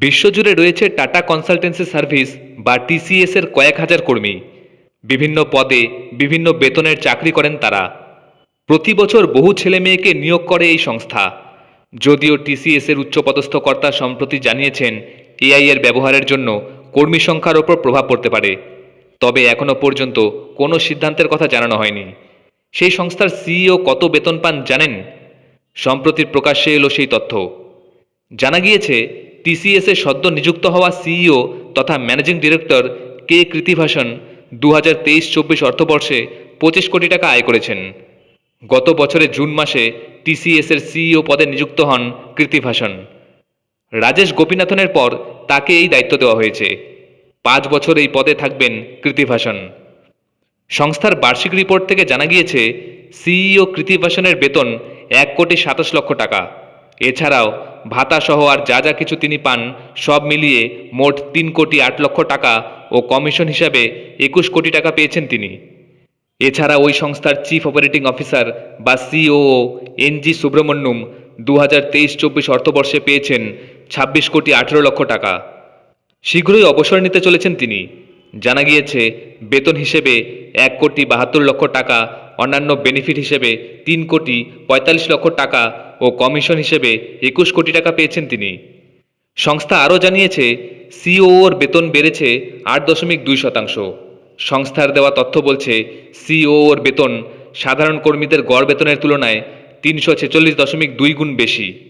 বিশ্বজুড়ে রয়েছে Tata consultancy service বা টিসিএস এর কয়েক হাজার কর্মী। বিভিন্ন পদে বিভিন্ন বেতনের চাকরি করেন তারা। প্রতি বছর বহু ছেলে মেয়েকে নিয়োগ করে এই সংস্থা। যদিও টিসিএস এর উচ্চপদস্থ কর্তা সম্প্রতি জানিয়েছেন, এআই এর ব্যবহারের জন্য কর্মী সংখ্যার ওপর প্রভাব পড়তে পারে। তবে এখনও পর্যন্ত কোনো সিদ্ধান্তের কথা জানানো হয়নি। সেই সংস্থার সিইও কত বেতন পান জানেন? সম্প্রতি প্রকাশ্যে এলো সেই তথ্য। জানা গিয়েছে টিসিএস এ সদ্য নিযুক্ত হওয়া সিইও তথা ম্যানেজিং ডিরেক্টর কে কৃতিভাসন দু হাজার তেইশ চব্বিশ অর্থবর্ষে পঁচিশ কোটি টাকা আয় করেছেন। গত বছরের জুন মাসে টিসিএস এর সিইও পদে নিযুক্ত হন কৃতিভাসন রাজেশ গোপীনাথনের পর তাকে এই দায়িত্ব দেওয়া হয়েছে। পাঁচ বছর এই পদে থাকবেন কৃতিভাসন সংস্থার বার্ষিক রিপোর্ট থেকে জানা গিয়েছে, সিইও কৃতিবাসনের বেতন এক কোটি সাতাশ লক্ষ টাকা। এছাড়াও ভাতা সহ আর যা যা কিছু তিনি পান, সব মিলিয়ে মোট তিন কোটি আট লক্ষ টাকা ও কমিশন হিসাবে একুশ কোটি টাকা পেয়েছেন তিনি। এছাড়া ওই সংস্থার চিফ অপারেটিং অফিসার বা সিওও এনজি সুব্রমণ্যম দু হাজার তেইশ চব্বিশ অর্থবর্ষে পেয়েছেন ছাব্বিশ কোটি আঠেরো লক্ষ টাকা। শীঘ্রই অবসর নিতে চলেছেন তিনি। জানা গিয়েছে, বেতন হিসেবে এক কোটি বাহাত্তর লক্ষ টাকা, অন্যান্য বেনিফিট হিসেবে তিন কোটি পঁয়তাল্লিশ লক্ষ টাকা ও কমিশন হিসেবে একুশ কোটি টাকা পেয়েছেন তিনি। সংস্থা আরও জানিয়েছে, সিওওর বেতন বেড়েছে আট দশমিক দুই শতাংশ। সংস্থার দেওয়া তথ্য বলছে, সিওওর বেতন সাধারণ কর্মীদের গড় বেতনের তুলনায় তিনশো ছেচল্লিশ দশমিক দুই গুণ বেশি।